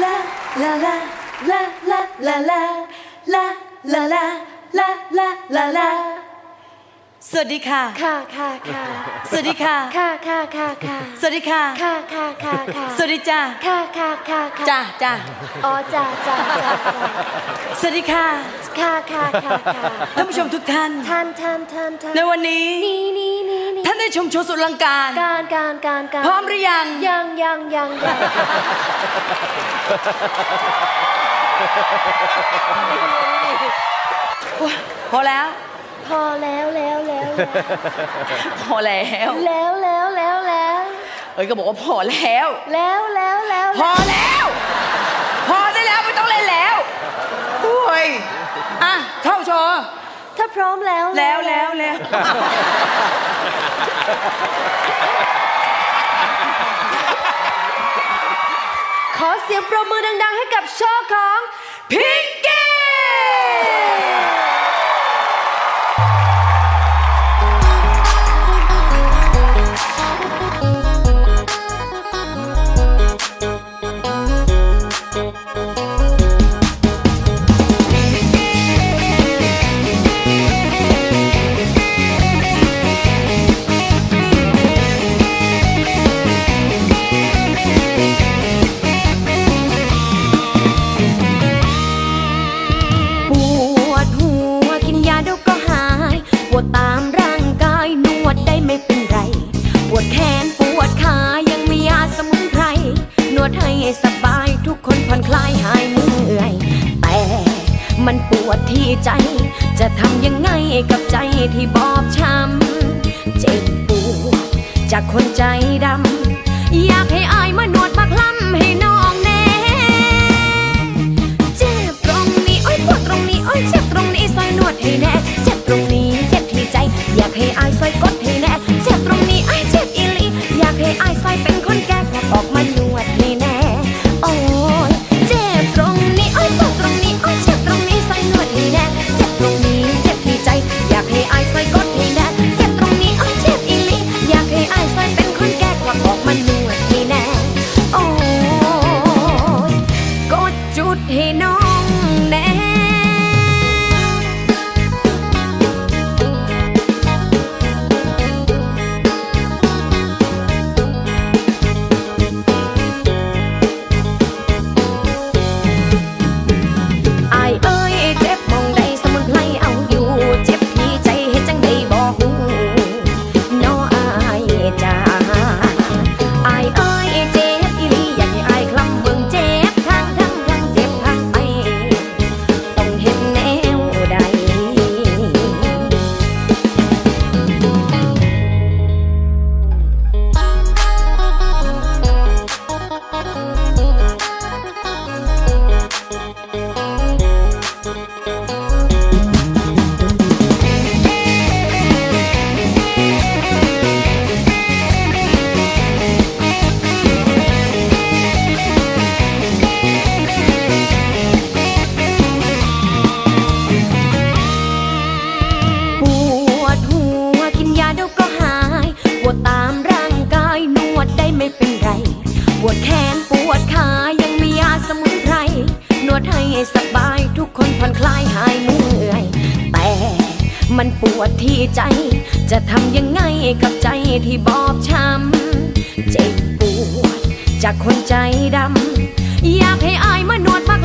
ลาลาลาลาลาลาลาลาลาลาลาลาลาลาสวัสดีค่ะ ค่ะค่ะค่ะสวัสดีค่ะ ค่ะค่ะค่ะค่ะสวัสดีค่ะ ค่ะค่ะค่ะค่ะสวัสดีจ้าค่ะค่ะค่ะค่ะจ้าจ้าอ๋อจ้าจ้าจ้าสวัสดีค่ะ ค่ะค่ะค่ะค่ะท่านผู้ชมทุกท่าน ท่านท่านท่านท่านในวันนี้ นี่นี่นี่นี่ท่าน ได้ชมโชว์สุดอลังการ การการการการพร้อมหรือยัง ยังยังยังยังพอแล้ว พอแล้วแล้วแล้วพอแล้ว แล้วแล้วแล้วแล้วเอ้ยก็บอกว่าพอแล้ว แล้วแล้วแล้วพอแล้ว พอได้แล้วไม่ต้องเล่นแล้วโอ้ยอะเข้าโชว์ ถ้าพร้อมแล้วแล้วแล้วแล้วขอเสียงปรบมือดัง ๆ ให้กับโชว์ของพิงกี้ป วดที่ใจ จะทำยังไงกับใจที่บอบช้ำเจ็บปวดจากคนใจดำอยากให้อายมานวดบักล้ำให้น้องแน่เจ็บตรงนี้ โอ้ยปวดตรงนี้ โอ้ยเจ็บตรง ปวดขายังมียาสมุนไพรนวดให้สบายทุกคนผ่อนคลายหายเหนื่อย แต่มันปวดที่ใจ จะทำยังไงกับใจที่บอบช้ำเจ็บปวดจากคนใจดำอยากให้อายมานวดมาก